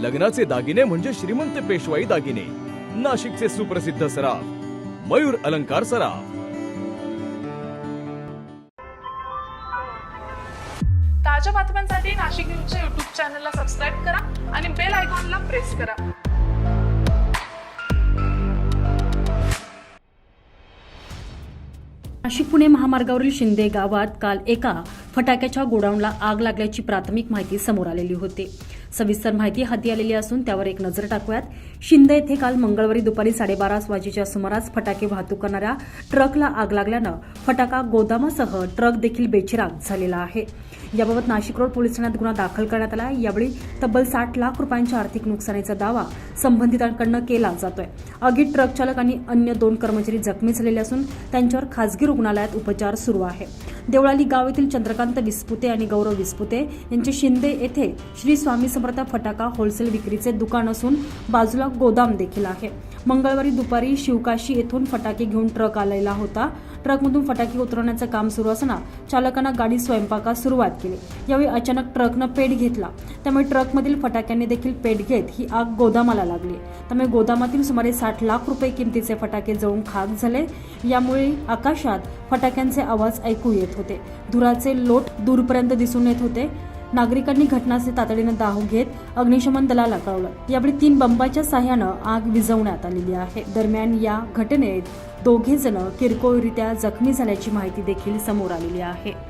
लग्नाचे दागिने म्हणजे श्रीमंत पेशवाई दागिने. नाशिकचे सुप्रसिद्ध सराफ मयूर अलंकार सराफ. ताज्या बातम्यांसाठी नाशिक न्यूजच्या युट्यूब चॅनलला सबस्क्राईब करा आणि बेल आयकॉनला प्रेस करा. नाशिक पुणे महामार्गावरील शिंदे गावात काल एका फटाक्याच्या गोडाऊनला आग लागल्याची प्राथमिक माहिती समोर आलेली होती. सविस्तर माहिती हाती आलेली असून त्यावर एक नजर टाकूयात. शिंदे येथे काल मंगळवारी दुपारी साडेबारा वाजेच्या सुमारास फटाके वाहतूक करणाऱ्या ट्रकला आग लागल्यानं फटाका गोदामासह ट्रक देखील बेचिराग झालेला आहे. याबाबत नाशिक रोड पोलीस ठाण्यात गुन्हा दाखल करण्यात आला यावेळी तब्बल साठ लाख रुपयांच्या आर्थिक नुकसानीचा दावा संबंधितांकडनं केला जातोय. आगीत ट्रक चालक आणि अन्य दोन कर्मचारी जखमी झालेले असून त्यांच्यावर खासगी रुग्णालयात उपचार सुरू आहे. देवळाली गाव येथील चंद्रकांत विस्पुते आणि गौरव विस्पुते यांचे शिंदे येथे श्री स्वामी समर्थ फटाका होलसेल विक्रीचे दुकान असून बाजूला गोदाम देखील आहे. मंगळवारी दुपारी शिवकाशी येथून फटाके घेऊन ट्रक आलेला होता. ट्रकमधून फटाके उतरवण्याचं काम सुरू असताना चालकानं गाडी स्वयंपाकास सुरुवात केली. यावेळी अचानक ट्रकनं पेट घेतला. त्यामुळे ट्रकमधील फटाक्यांनी देखील पेट घेत ही आग गोदामाला लागली. त्यामुळे गोदामातील सुमारे साठ लाख रुपये किमतीचे फटाके जळून खाक झाले. यामुळे आकाशात फटाक्यांचे आवाज ऐकू येत होते. धुराचे लोट दूरपर्यंत दिसून येत होते. नागरिकांनी घटनास्थळी तातडीनं दाहू घेत अग्निशमन दलाला कळवलं. यावेळी तीन बंबाच्या सहाय्यानं आग विझवण्यात आलेली आहे. दरम्यान या घटनेत दोघे जण किरकोळरित्या जखमी झाल्याची माहिती देखील समोर आलेली आहे.